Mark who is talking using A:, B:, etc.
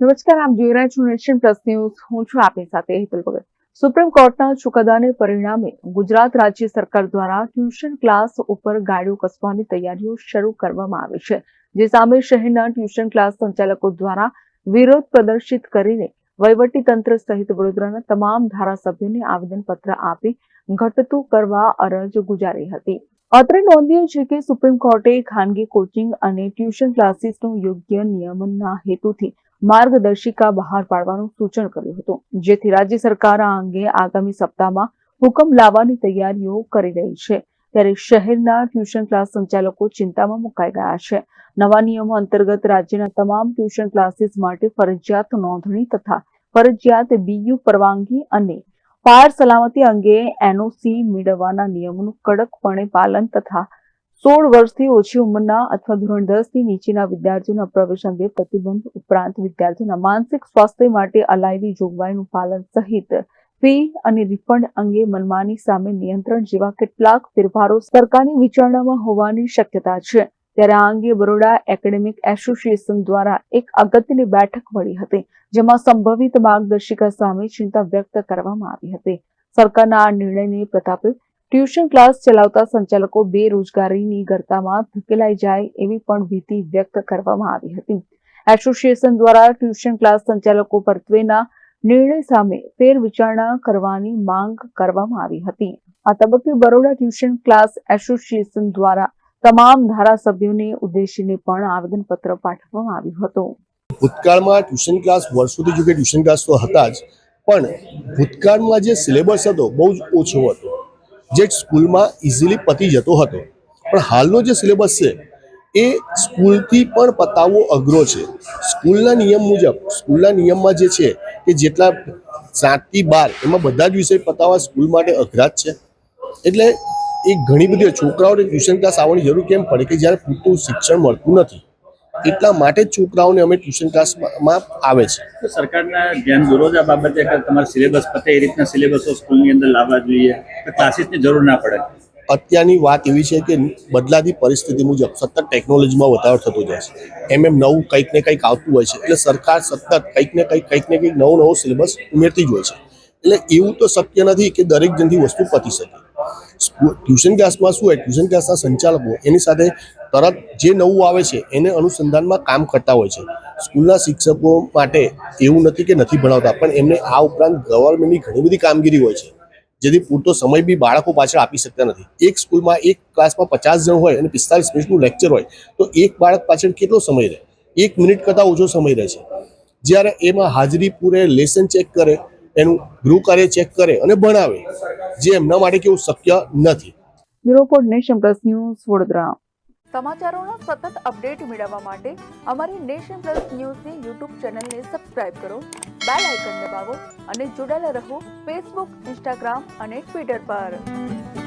A: નમસ્કાર, આપ જોઈ રહ્યા છો નેશન પ્લસ ન્યૂઝ. હું છું આપની સાથે હિતલ ભગત. સુપ્રીમ કોર્ટના ચુકાદાને પરિણામે ગુજરાત રાજ્ય સરકાર દ્વારા ટ્યુશન ક્લાસ ઉપર ગાડીઓ કસવાની તૈયારીઓ શરૂ કરવામાં આવી છે, જે સામે શહેરના ટ્યુશન ક્લાસ સંચાલકો દ્વારા વિરોધ પ્રદર્શિત કરીને વહીવટી તંત્ર સહિત વડોદરાના તમામ ધારાસભ્યોને આવેદનપત્ર આપી ઘટતું કરવા અરજ ગુજારી હતી. અત્રે નોંધ્યું છે કે સુપ્રીમ કોર્ટે ખાનગી કોચિંગ અને ટ્યુશન ક્લાસીસનું યોગ્ય નિયમનના હેતુથી માર્ગદર્શિકા બહાર પાડવાનું સૂચન કર્યું હતું. જેથી રાજ્ય સરકાર આ અંગે આગામી સપ્તાહમાં હુકમ લાવવાની તૈયારીઓ કરી રહી છે. ત્યારે શહેરના ટ્યુશન ક્લાસ સંચાલકો ચિંતામાં મુકાઈ ગયા છે. નવા નિયમો અંતર્ગત રાજ્યના તમામ ટ્યુશન ક્લાસીસ માટે ફરજિયાત નોંધણી તથા ફરજિયાત બીયુ પરવાનગી અને ફાયર સલામતી અંગે એનઓસી મેળવવાના નિયમોનું કડકપણે પાલન તથા સોળ વર્ષથી ઓછી ઉંમરના અથવા ધોરણ દસથી નીચેના વિદ્યાર્થીઓના પ્રવેશ અંગે પ્રતિબંધ ઉપરાંત વિદ્યાર્થીઓના માનસિક સ્વાસ્થ્ય માટે અલાયદી જોગવાઈનું પાલન સહિત ફી અને રિફંડ અંગે મનમાની સામે નિયંત્રણ જેવા કેટલાક ફેરફારો સરકારની વિચારણામાં હોવાની શક્યતા છે. ત્યારે આ અંગે બરોડા એકેડેમિક એસોસિએશન દ્વારા એક અગત્યની બેઠક મળી હતી, જેમાં સંભવિત માર્ગદર્શિકા સામે ચિંતા વ્યક્ત કરવામાં આવી હતી. સરકારના આ નિર્ણયને પ્રતાપે ટ્યુશન ક્લાસ ચલાવતા સંચાલકો બેરોજગારીની ગરતામાં ધકેલાઈ જાય એવી પણ ભીતિ વ્યક્ત કરવામાં આવી હતી. એસોસિએશન દ્વારા ટ્યુશન ક્લાસ સંચાલકો પરત્વેના નિર્ણય સામે ફેર વિચારણા કરવાની માંગ કરવામાં આવી હતી. આ તબક્કે બરોડા ટ્યુશન ક્લાસ એસોસિએશન દ્વારા તમામ ધારાસભ્યોને ઉદ્દેશીને પણ આવેદનપત્ર પાઠવવામાં આવ્યું હતું.
B: ભૂતકાળમાં ટ્યુશન ક્લાસ વર્ષોથી જો કે ટ્યુશન ક્લાસ તો હતા જ, પણ ભૂતકાળમાં જે સિલેબસ હતો બહુ જ ઓછો હતો. જે સ્કૂલમાં ઇઝીલી પતી જતો હતો. પણ હાલનો જે સિલેબસ છે, એ સ્કૂલથી પણ પતાવવો અઘરો છે. સ્કૂલના નિયમ મુજબ, સ્કૂલના નિયમમાં જે છે કે જેટલા સાતથી બાર, એમાં બધા જ વિષય પતાવવા સ્કૂલ માટે અઘરા જ છે. એટલે એ ઘણી બધી છોકરાઓને ટ્યુશન ક્લાસ આવવાની જરૂર કેમ પડે કે જ્યારે પૂરતું શિક્ષણ મળતું નથી. એટલા માટે છોકરાઓને અમે ટ્યુશન ક્લાસમાં આવે છે.
C: સરકારના ધ્યાન દોરો આ બાબતે તમારા સિલેબસ પતે એ રીતના સિલેબસો સ્કૂલની અંદર લાવવા જોઈએ ક્લાસીસની જરૂર ના પડે?
B: અત્યારની વાત એવી છે કે બદલાતી પરિસ્થિતિ મુજબ સતત ટેકનોલોજીમાં વધારો થતો જાય છે. એમ એમ નવું કંઈક ને કંઈક આવતું હોય છે. એટલે સરકાર સતત કંઈક ને કંઈક કંઈક ને કંઈક નવો નવો સિલેબસ ઉમેરતી જ હોય છે. એટલે એવું તો શક્ય નથી કે દરેક જણથી વસ્તુ પતી શકે. ટ્યુશન ક્લાસમાં શું હોય, ટ્યુશન ક્લાસના સંચાલકો એની સાથે તરત જે નવું આવે છે, એને અનુસંધાનમાં કામ કરતા હોય છે. સ્કૂલના શિક્ષકો માટે એવું નથી કે નથી ભણાવતા, પણ એમને આ ઉપરાંત ગવર્મેન્ટની ઘણી બધી કામગીરી હોય છે, જેથી પૂરતો સમય બી બાળકો પાછળ આપી શકતા નથી. એક સ્કૂલમાં એક ક્લાસમાં પચાસ જણ હોય અને પિસ્તાલીસ મિનિટનું લેક્ચર હોય, તો એક બાળક પાછળ કેટલો સમય રહે? એક મિનિટ કરતાં ઓછો સમય રહે છે. જ્યારે એમાં હાજરી પૂરે, લેસન ચેક કરે એનું ગૃહ કાર્ય ચેક કરે અને ભણાવે જે એમના માટે કેવું શક્ય નથી.
A: Bureau nation plus news Vadodara. સમાચારોના સતત અપડેટ મેળવવા માટે અમારી નેશન પ્લસ ન્યૂઝની યુટ્યુબ ચેનલને સબસ્ક્રાઇબ કરો બેલ આઇકન દબાવો અને જોડાયેલા રહો ફેસબુક ઇન્સ્ટાગ્રામ અને ટ્વિટર પર.